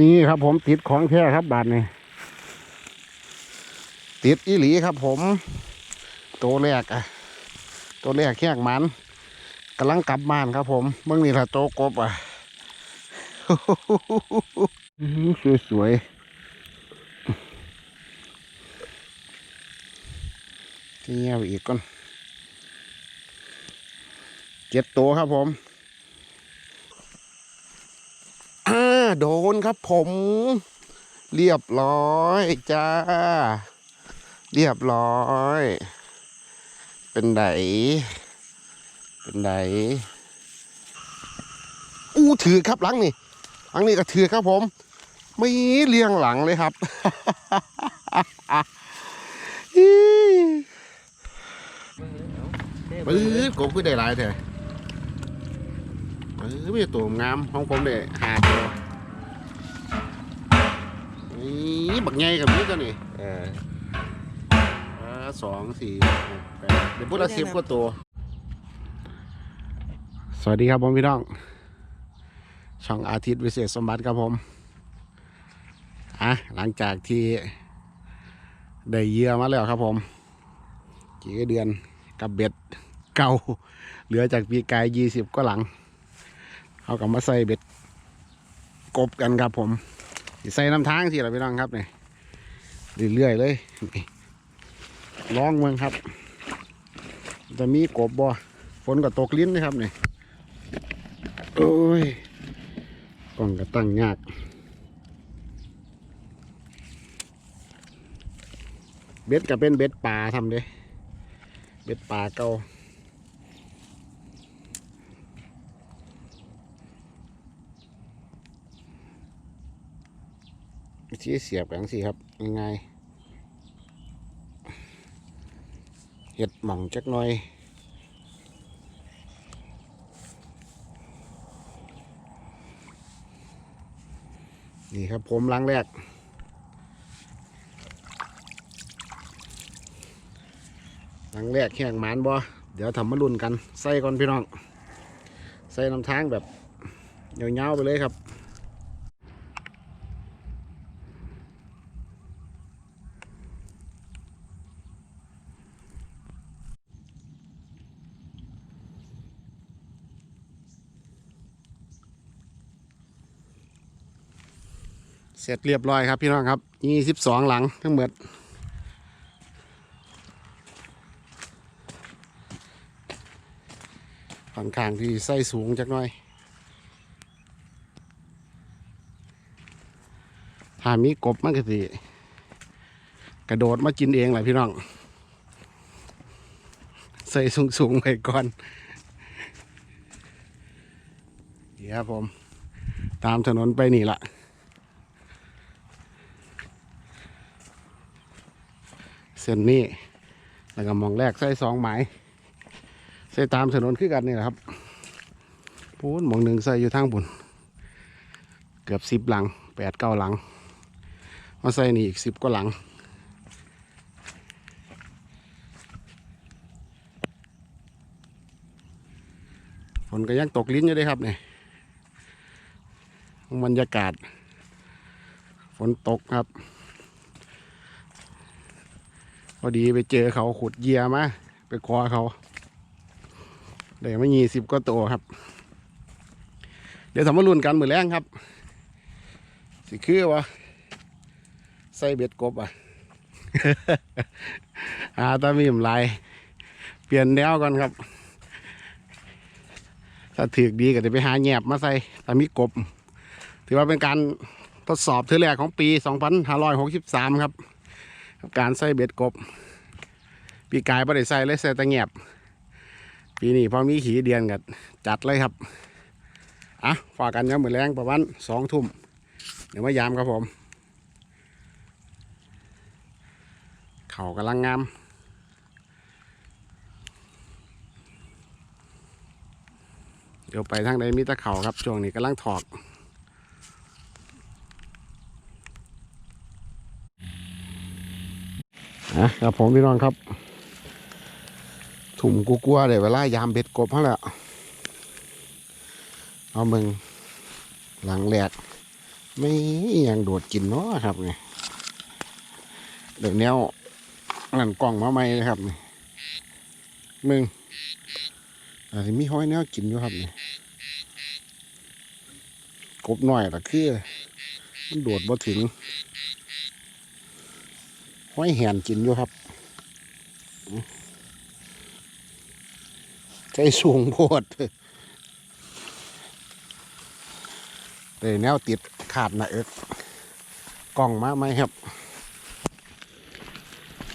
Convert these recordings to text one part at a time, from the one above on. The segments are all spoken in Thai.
นี่ครับผมติดของแท้ครับบาทนี่ติดอีหลีครับผม ตัวแรกอะตัวแรกแขกหมันกำลังกลับบ้านครับผมเมื่อนี้ละโตกบอะสวยสวยๆที่เงี้ยไปอีกก่อนเจ็ดตัวครับผม อ่า โดนครับผม เรียบร้อยจ้า เรียบร้อย เป็นไดเป็นไดอู้ถือครับหลังนี่หลังนี่ก็ถือครับผม ไม่เลี้ยงหลังเลยครับปื๊ดกบคือได้หลายแท้ปื๊ดไม่ตัวงามของผมเลยหาตัว นี่บักใหญ่กับนี้ตัวนี่เอออ่าสองสี่หกแปดเดี๋ยวพูดละสิบกว่าตัว สวัสดีครับผมพี่น้อง ช่องอาทิตย์วิเศษสมบัติครับผม อะ หลังจากที่ได้เหยื่อมาแล้วครับผม กี่เดือนกับเบ็ดเก่า เหลือจากปีกายยี่สิบก็หลัง เขากลับมาใส่เบ็ดกบกันครับผมสิ ใส่น้ำทางสิเราพี่น้องครับเนี่ยเรื่อยๆเลยลองเมืองครับ จะมีกบบ่ฝนก็ตกลิ้นนะครับเนี่ยโอ้ยกล่องก็ตั้งยากเบ็ดก็เป็นเบ็ดป่าทำเด้เบ็ดป่าเก่า วิธีเสียบกันสิครับง่ายๆเห็ดหม่องจักหน่อยนี่ครับผมล้างแรกหลังแรกแข่งหมานบ่เดี๋ยวทำมาลุ่นกัน ใส่ก่อนพี่น้อง ใส่น้ำทางแบบเงาๆไปเลยครับ เสร็จเรียบร้อยครับพี่น้องครับยี่สิบสองหลังทั้งหมดค่อนข้างที่ไส้สูงจักหน่อย ถ้ามีกบมันก็สิกระโดดมากินเองแหละพี่น้อง ใส่สูงสูงๆไปก่อนเดี๋ยวครับผม ตามถนนไปนี่ละ เส้นนี้ แล้วก็มองแรกใส่สองหมายใส่ตามถนนคือกันนี่แหละครับพูนหมองหนึ่งใส่อยู่ทางบุญเกือบสิบหลังแปดเก้าหลัง มาใส่นี่อีกสิบกว่าหลังฝนก็ยังตกลิ้นอยู่ด้วยครับเนี่ยบรรยากาศ ฝนตกครับ อดีไปเจอเขาขุดเยียมาไปคว้าเขาเดี๋ยวไม่ยีสิบก็โตวครับ เดี๋ยวสำมารุนกันมือแรงครับ สิคือวะใส่เบ็ดกบอะอาตามีมลาย เปลี่ยนแนวก่อนครับ ถ้าถือดีก็จะไปหาแหนบมาใส่ตามีกบ ถือว่าเป็นการทดสอบเทือแรกของปี 2563 ครับ กับการใส่เบ็ดกบ ปีกายไม่ได้ใส่เลยใส่ตะแหนบปีนี้พอมีขี่เดียนกันจัดเลยครับ อะฝากกันย้ำมือแรงประมาณสองทุ่มเดี๋ยวมายามครับผม เขากำลังงามเดี๋ยวไปทางใดมีตะเข่าครับช่วงนี้กำลังถอก อะครับผมพี่น้องครับถุ่มกูกลัวเดี๋ยวเวลายามเบ็ดกบเขาแหละเอามึงหลังแหลกไม่ยังโดดกินเนาะครับเนี่ยเดี๋ยวแนวนั่นกล่องมาใหม่เลยครับนี่มึงอาจจะมีห้อยแนวกินอยู่ครับนี่กบหน่อยละคือมันโดดมาถึง ห้อยแหนกินอยู่ครับใจสูงโพดเลยแนวติดขาดนะเอิกกล่องมาไหมครับ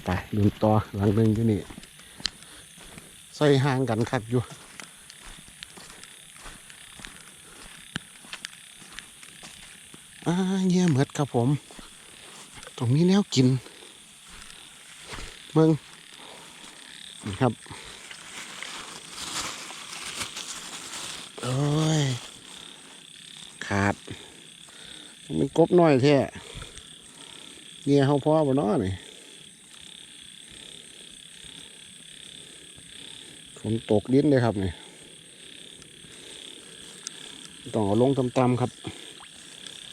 ไปดูต่อหลังหนึ่งที่นี่ใส่ห่างกันคักอยู่อ่าเงี้ยเหมือดครับผม ตรงนี้แนวกิน เมืองนี่ครับโอ้ยขาดมันกบน้อยแท้เงี้ยเขาพ่อบ่น้อนี่ฝนตกดินเลยครับนี่ต้องเอาลงต่ำๆครับ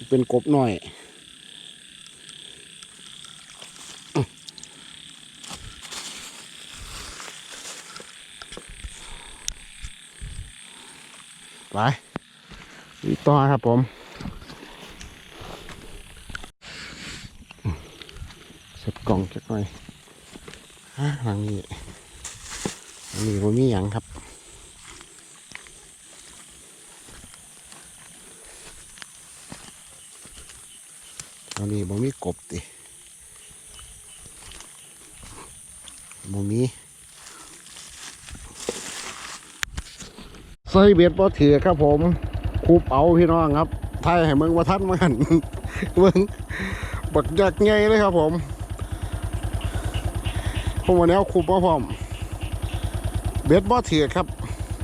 เป็นกบน้อย ไปอีกต่อครับผมเสร็จกล่องจักหน่อยฮะหลังนี้หลังนี้ผมมีอย่างครับตอนนี้บ่มีกบติบ่มี ใส่เบ็ดบ่ถือครับผมคูบเอาพี่น้องครับไทยให้เมืองว่าทันมาหันเมืองบักยักษ์ใหญ่เลยครับผมผมวันนี้เอาคูบมาพร้อม เบ็ดบ่ถือครับ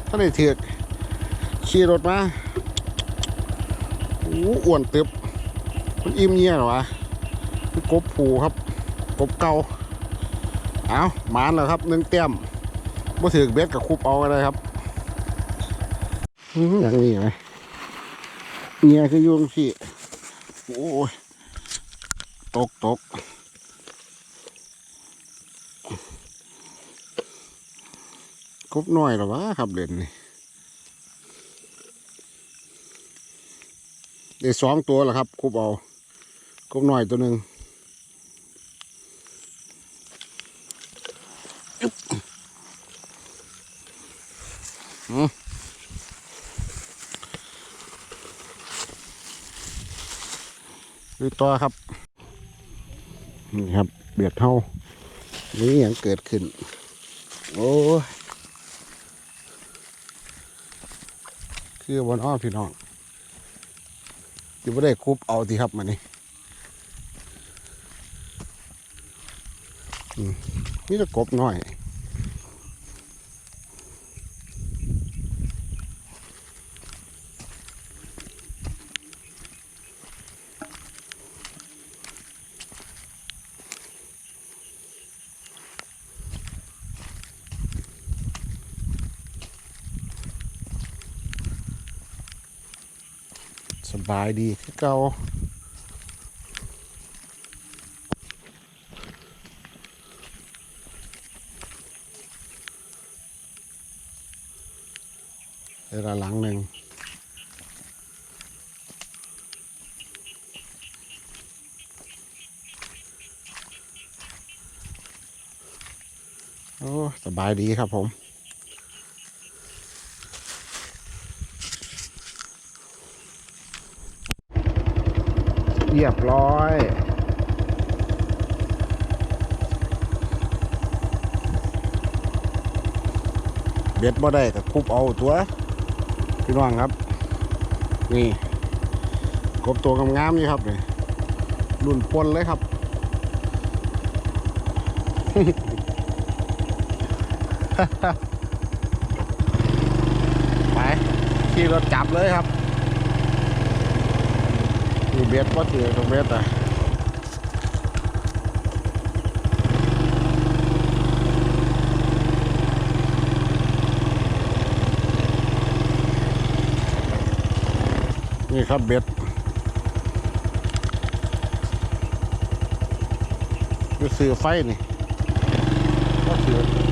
ท่านได้ถือขี่รถมาโอ้อ้วนเตึบมันอิ่มเงี้ยหรอวะกบผูครับ กบเกาเอาหมานแล้วครับหนึ่งเต้มบ่ถือเบ็ดกับคุบเอาอะไรครับ อย่างนี้ไหมเงี้ยคือยุงสิโอ้ยตกตกกบน้อยหรอวะครับเด่นนี่ได้สองตัวแล้วครับคุบเอากบน้อยตัวหนึ่ง ดูตัวครับนี่ครับเบียดเท่านี่อยังเกิดขึ้น โอ้คือวันอ้อพี่น้องอยู่ไม่ได้คุบเอาทีครับมานี่นี่จะกบหน้อย ส บายดีคือเก่าเวลาหลังหนึ่งโอ้ สบายดีครับผม เรียบร้อยเบ็ดบ่ได้กับคุบเอาตัวพี่น้องครับ นี่กบตัวงามๆนี่ครับนี่รุ่นปนเลยครับไปขี่รถจับเลยครับ ลูเบสก็เจอตรงเบสอะนี่ครับเบ็ดคือสื่อไฟนี่ก็สื่อ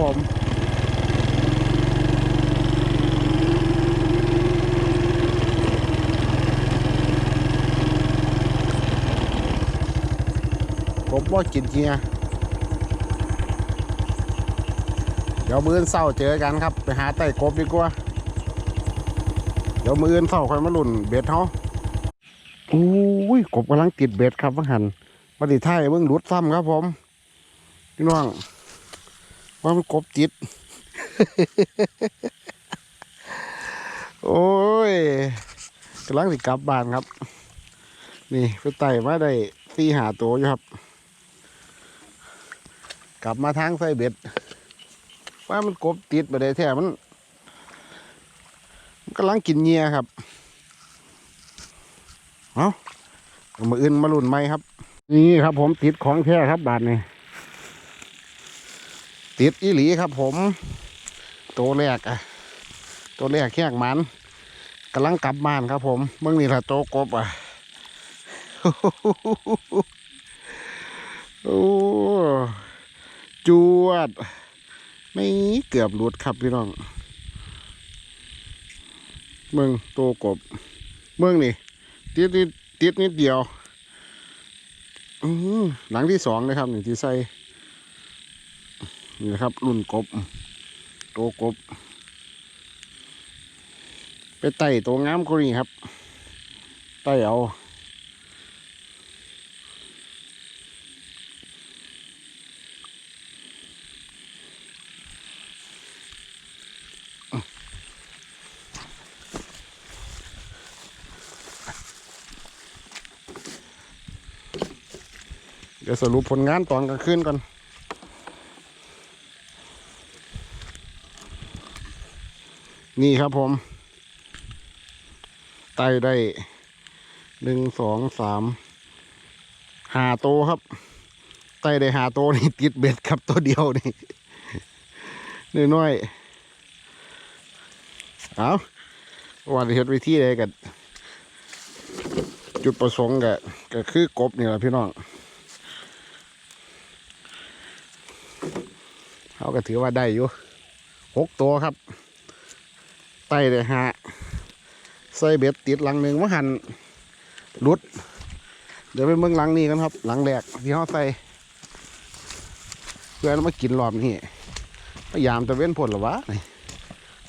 ผม ผมว่ากินเฮียเดี๋ยวมืออเศร้าเจอกันครับ ไปหาไต่กบดีกว่า เดี๋ยวมืออเศร้าค่อยมาลุ่นเบ็ดเขาอุ้ยกบกำลังติดเบ็ดครับว่าหันปฏิไทยเบิ่งหลุดซ้ำครับผม พี่น้อง ว่ามันกบติด โอ้ยกำลังสิกลับบ้านครับ นี่ไปไต่มาได้สี่หาตัวอยู่ครับ กลับมาทางไฟเบ็ด ว่ามันกบติดไปได้แท้มันมันกำลังกินเงียครับเอาเอามาอื่นมาลุ่นไหมครับ นี่ครับผมติดของแท้ครับบาทนี่ ติดอีหลีครับผม ตัวแรกอะตัวแรกแขกมันกำลังกลับบ้านครับผมเมื่อนี่ละโตกบอะโอ้จวด ไม่เกือบหลุดครับพี่น้อง เมืองโตกบ เมืองนี่ติดนิดติดนิดเดียวอื้อหือหลังที่สองนะครับนี่ที่ใส่ นี่นะครับ รุ่นกบโตกบ ไปไต่ตัวงามกว่านี้ครับ ไต่เอาเดี๋ยวสรุปผลงานตอนกลางคืนก่อน นี่ครับผม ไต่ได้หนึ่งสองสามหาโตครับ ไต่ได้หาโตนี่ติดเบ็ดครับตัวเดียวนี่น้อยๆเอาวันที่เฮ็ดวิธีใดกันจุดประสงค์ก็ก็คือกบนี่แหละพี่น้องเขาก็ถือว่าได้อยู่หกตัวครับ ไต่เลยฮะใส่เบ็ดติดหลังหนึ่งว่าหันรุด เดี๋ยวไปเมืองหลังนี้กันครับ หลังแรกที่เขาใส่เพื่อนมากินรอบนี้พยายามจะเว้นผลหรอวะ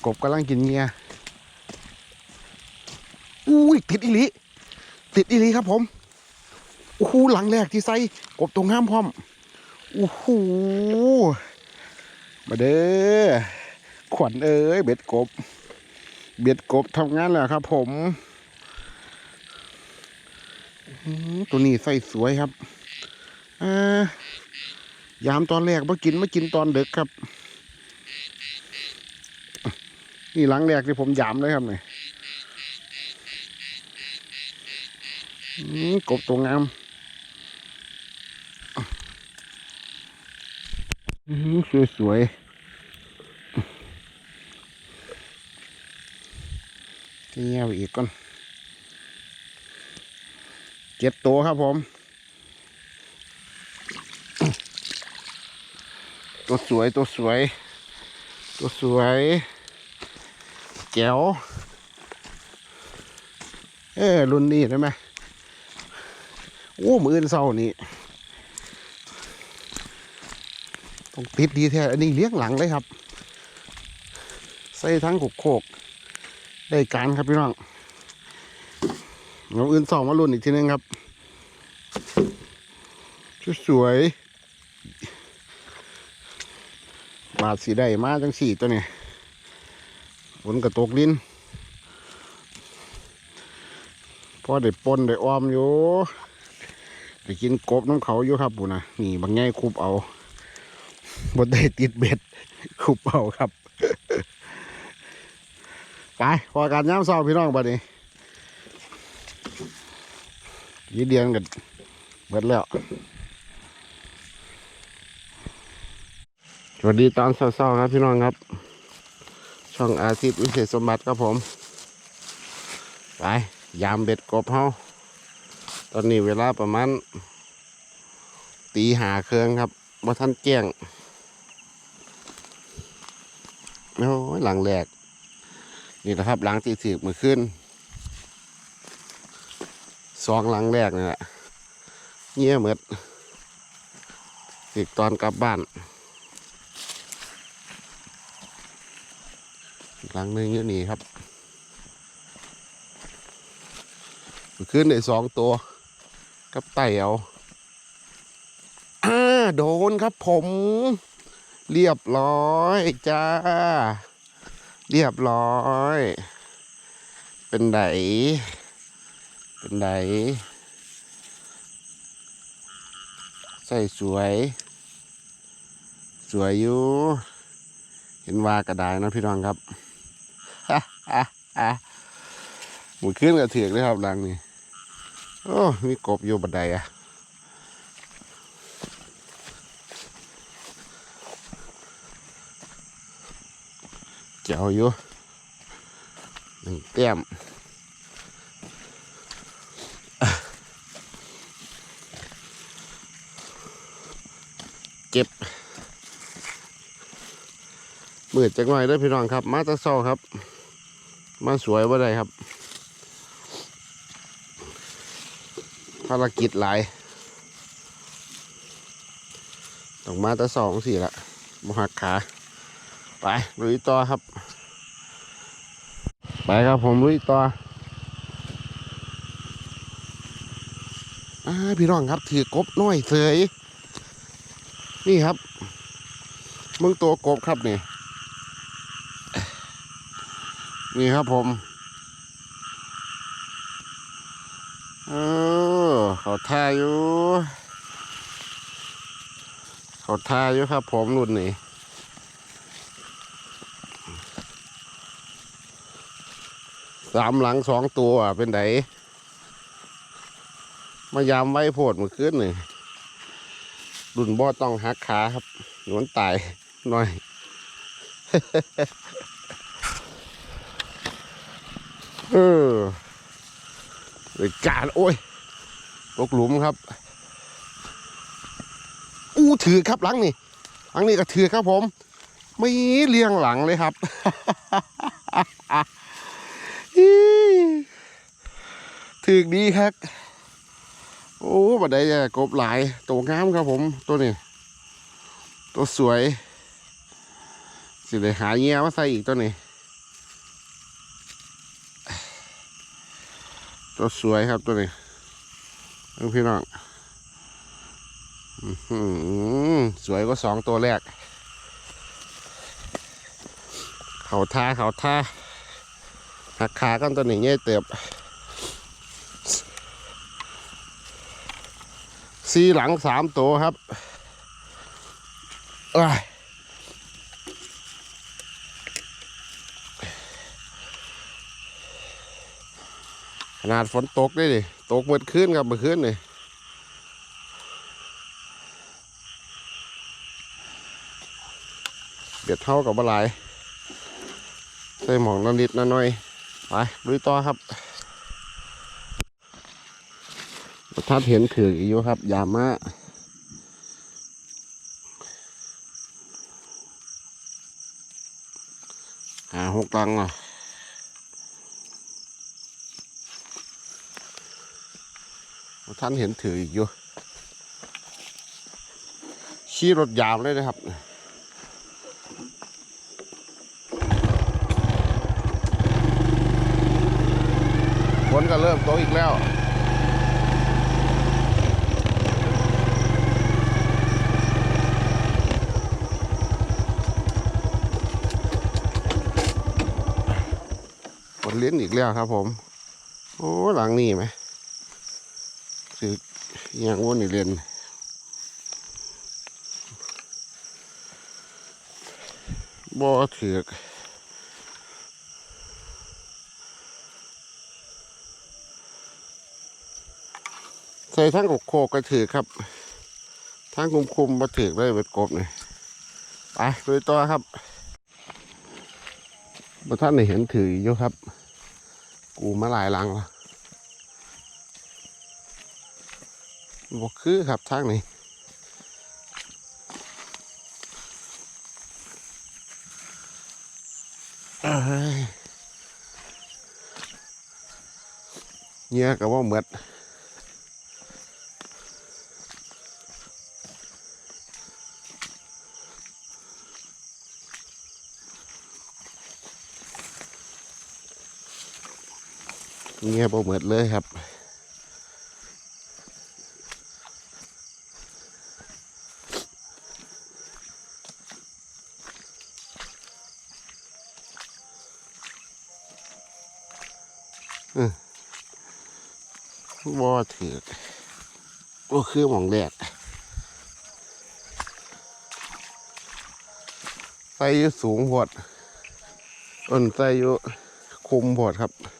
กบกำลังกินเงียอุ้ยติดอีลีติดอีลีครับผมโอ้โหหลังแรกที่ใส่กบตรงห้ามพร้อมโอ้โหมาเด้อขวัญเอ้ยเบ็ดกบ เบ็ดกบทำงานแล้วครับ ผมตัวนี้ใส่สวยครับยามตอนแรกมากินมากินตอนเดึกครับ นี่หลังแรกที่ผมยามเลยครับเนี่ยอื้อกบตัวงามสวยๆ เงี้ยวอีกก่อนเจ็ดตัวครับผม ตัวสวยตัวสวย ตัวสวยแจ๋วเออรุ่นนี้ได้ไหมโอ้มืออนเศร้านี่ต้องติดดีแท้ อันนี้เลี้ยงหลังเลยครับ ใส่ทั้งกุกโคก ได้การครับพี่น้องเราอื่นสองมารุ่นอีกทีนึงครับสวยบาทสีได้มาจังสี่ตัวนี่ฝนกระตกลิ้นพอได้ปนได้ออมอยู่ได้กินกบน้ำเขาอยู่ครับปูนะนี่บางแง่คุบเอาบดได้ติดเบ็ดคุบเอาครับ ไปพอการย้ำเศร้าพี่น้องบัดนี้ยี่เดียนกันเบิดแล้ว สวัสดีตอนเศร้าครับพี่น้องครับ ช่องอาชิตวิเศษสมบัติครับผม ไป ยามเบ็ดกบเฮาตอนนี้เวลาประมาณตีหาเครื่องครับบ่ท่านแจ้งโอ้หลังแหลก นี่นะครับหลังที่ถือมือขึ้นสองหลังแรกนี่แหละเงี้ยเหมือดถือตอนกลับบ้าน หลังหนึงอยู่นี่ครับขึ้นได้สองตัวกับไต่เอาอ่าโดนครับผม เรียบร้อยจ้า เรียบร้อย เป็นไดเป็นไดใส่สวย สวยอยู่เห็นว่ากระไดนะพี่น้องครับหมุนขึ้นกระเถือกเลยครับหลังนี่โอ้มีกบอยู่บันไดอะ จ้าอยู่หนึ่งเต้มเก็บมืดจังหน่อยเด้อพี่น้องครับ มาตะเศร้าครับ มาสวยว่าไดครับ ภารกิจหลายต้องมาตะสองสี่ละมหักขา ไปลุยต่อครับ ไปครับผมลุยต่ออพี่น้องครับถือกบน้อยเสยนี่ครับมึงตัวกบครับนี่นี่ครับผมเออเขาท่าอยู่เขาท่าอยู่ครับผมรุ่นนี้ สามหลังสองตัวเป็นไดมายามไว้โพดเมื่อคืนนี่รุ่นบ่ต้องหักขาครับหนวนตายหน่อย เออเลยจานโอ้ยตกหลุมครับ อู้ถือครับหลังนี่หลังนี่ก็ถือครับผม ไม่เลี้ยงหลังเลยครับ ถือดีครับ โอ้บัดได้จะกบหลาย ตัวงามครับผม ตัวนี้ ตัวสวย สิเลยหาเงี้ยมาใส่อีกตัวนี้ ตัวสวยครับตัวนี้เออพี่น้องสวยกว่าสองตัวแรก เขาท่าเขาท่า หักขากันตัวนี้เงี้ยเติบสีหลังสามตัวครับขนาดฝนตกได้ดิตกเมื่อคืนครับเมื่อคืนนี่เบียดเท่ากับบลายใส่หมองนิดๆหน่อย ไปลุยต่อครับถ้าเห็นถืออีกอยู่ครับ ยามมาหาหกตังค์อะท่านเห็นถืออีกอยู่ขี่รถยาวเลยนะครับ ฝนก็เริ่มตอีกแล้วฝนเลี้ยนอีกแล้วครับผม โอ้หลังนี่ไหมคืออย่างวนอีเรียนบ่ถือ ส่ทั้งกกโคกก็ถือครับ ทั้งคุมคุมๆมาถือกเลยเบ็ดกบนี่ไปดูตัวครับบท่านได้เห็นถืออยู่ครับ กูมาหลายลังล้วบอกคือครับทางนี้เงี้ยกับว่าเหมือด เงียบ่เหมือดเลยครับบ่ถือก็คือหมองแดดใส่อยู่สูงโพดต้นใส่อยู่คุมโพดครับ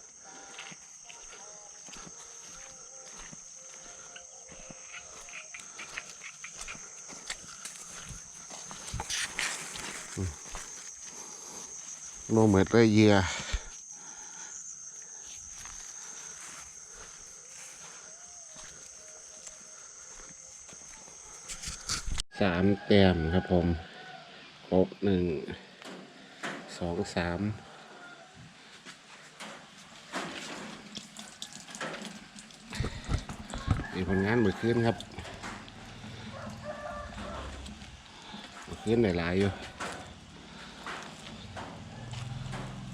โมเหมือนเยเยื่สามแต้มครับผมครบหนึ่งสองสามมีผลงานเมื่อคืนครับเมื่อคืนหลายๆอยู่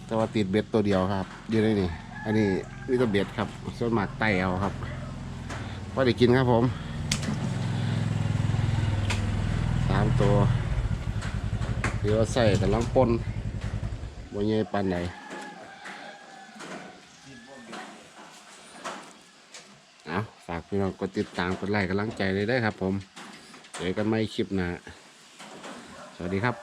แต่ว่าติดเบ็ดตัวเดียวครับอยู่ในนี่อันนี้นี่ตัวเบ็ดครับส่วนมากไตเอาครับว่าได้กินครับผมสามตัวเดี๋ยวใส่แต่ลังปนบนเย่ปันไหนเอาฝากพี่น้องกดติดตามกดไลค์กำลังใจเลยได้ครับผม เจอกันใหม่คลิปหน้าสวัสดีครับ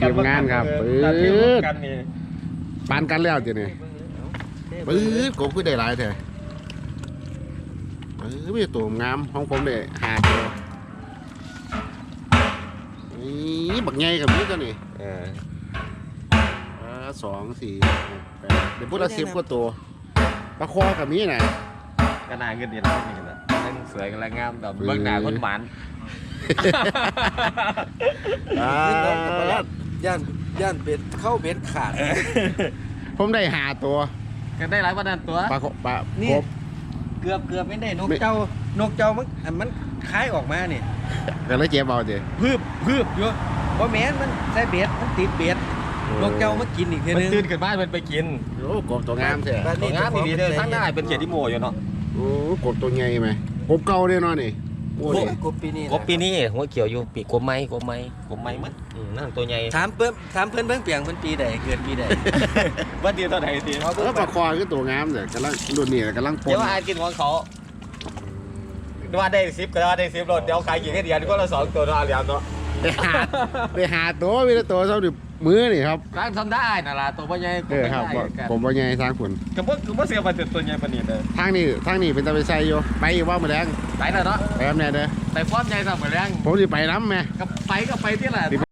เอา มาปั่นกันทีมงานครับเอปือตัดที่๊ร่วมดกันนี่ปานกันแล้วจีนี่ปื๊ดกบคือได้หลายเถอะปื๊ดมีตัวงามของผมเลยหาตัวนี่บักใหญ่กับนี้ตัวนี่เอออ่าสองสี่หกแปดเดี๋ยวพูดละสิบกว่าตัวปลาคอกับนี้น่ะก็น่าเงินเดือนนี่กันนะนั่งสวยกันแล้วงามแบบเบื้องหน้าคนหวานอ่า ย่านย่านเบ็ดเข้าเบ็ดขาด ผมได้หาตัวก็ได้หลายวันนั้นตัว ปลาคอปลานี่กบเกือบเกือบไม่ได้นกไม่ เจ้านกเจ้ามันอันมันคล้ายออกมาเนี่ยก็เลยเจ็บเอาจีพืบพืบอยู่เพราะแม้นมันใส่เบ็ดมันติดเบ็ดนกเจ้ามันกินอีกทีมันนึง ตื่นขึ้นบ้านมันไปกินโอ้กบตัวงามเถอะบ้านตัวงามดีๆเลยทั้งหน้าเป็นเกียรติโมอยู่เนาะโอ้กบตัวใหญ่ไหมกบเก่าเนี่ยเนาะนี่ โอ้โอ้นี่กบปีนี้กบปีนี้หัวเขียวอยู่ปีกบไม้กบไม้ผมไม่มั้งอืมนั่นตัวใหญ่ถามเพิ่มถามเพิ่นเบิ่งเปียงเพิ่นปีใดเกิดปีใดวันเดียวเท่าไหร่ทีเขาแล้วปลาคอคือตัวงามเลยกำลังรุ่นนี้กำลังปนเดี๋ยวอ่านกินของเขาว่าได้สิบก็ว่าได้สิบรถเดี๋ยวขายกี่แค่เดียวก็ละสองตัวเนาะเอาเหรียญเนาะไปหาไปหาตัวมีแต่ตัวเท่าดิ มือนี่ครับร้านทำได้น่ะล่ะตัวพ่อใหญ่เออครับได้กันผมว่าไงทางคุณก็บ่ก็บ่เสียมาแต่ตัวใหญ่ปานนี้เด้อทางนี้ทางนี้เป็นตะไปใส่อยู่ไปอยู่ว่ามาแดงไปแล้วเนาะไปน้ำแน่เด้อไปพร้อมใหญ่ซะเหมือนแรงผมสิไปน้ำแม่ก็ไปก็ไปที่แหละ